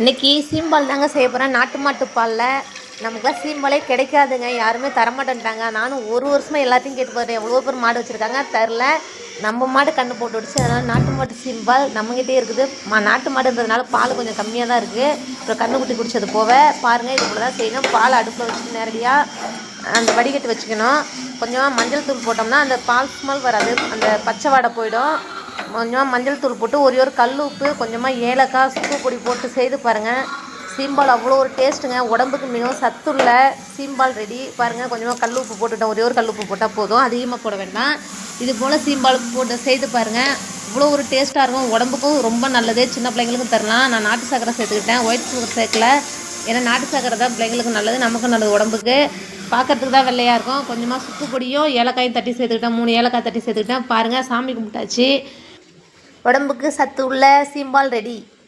இன்றைக்கி சீம்பால் தாங்க செய்ய போகிறேன் நாட்டு மாட்டு பாலில் நமக்குலாம் சீம்பாலே கிடைக்காதுங்க. யாருமே தரமாட்டேன்ட்டாங்க. நானும் ஒரு வருஷமாக எல்லாத்தையும் கேட்டு போகிறேன் எவ்வளோ பேர் மாடு வச்சுருக்காங்க. தரல. நம்ம மாடு கண்ணு போட்டு விடுச்சு அதனால் நாட்டு மாட்டு சீம்பால் நம்மகிட்டே இருக்குது. மா நாட்டு மாடுன்றதுனால பால் கொஞ்சம் கம்மியாக தான் இருக்குது அப்புறம் கண்ணுக்குட்டி குடிச்சது போக பாருங்கள் இது போல தான் செய்யணும். பால் அடுப்பில் வச்சு நேரடியாக அந்த வடிகட்டி வச்சுக்கணும். கொஞ்சமாக மஞ்சள் தூள் போட்டோம்னா அந்த பால் ஸ்மெல் வராது. அந்த பச்சை வாடை போயிடும். கொஞ்சமாக மஞ்சள் தூள் போட்டு ஒரே ஒரு கல் உப்பு கொஞ்சமாக ஏலக்காய் சுக்கு பொடி போட்டு செய்து பாருங்கள் சீம்பால் அவ்வளோ ஒரு டேஸ்ட்டுங்க. உடம்புக்கு மிகவும் சத்துள்ள சீம்பால் ரெடி. பாருங்கள் கொஞ்சமாக கல் உப்பு போட்டுட்டோம் ஒரே ஒரு கல் உப்பு போட்டால் போதும். அதிகமாக போட வேண்டாம். இது போல் சீம்பால் போட்டு செய்து பாருங்கள் இவ்வளோ ஒரு டேஸ்ட்டாக இருக்கும். உடம்புக்கும் ரொம்ப நல்லது. சின்ன பிள்ளைங்களுக்கும் தரலாம். நான் நாட்டு சக்கரை சேர்த்துக்கிட்டேன். ஒயிட் சுகர் சேர்க்கல. ஏன்னா நாட்டு சக்கரை தான் பிள்ளைங்களுக்கு நல்லது. நமக்கும் நல்லது உடம்புக்கு. பார்க்கறதுக்கு தான் வெள்ளையாக இருக்கும். கொஞ்சமாக சுக்கு பொடியும் ஏலக்காயும் தட்டி சேர்த்துக்கிட்டேன். மூணு ஏலக்காய் தட்டி சேர்த்துக்கிட்டேன். பாருங்கள் சாமி கும்பிட்டாச்சு. உடம்புக்கு சத்து உள்ள சீம்பால் ரெடி.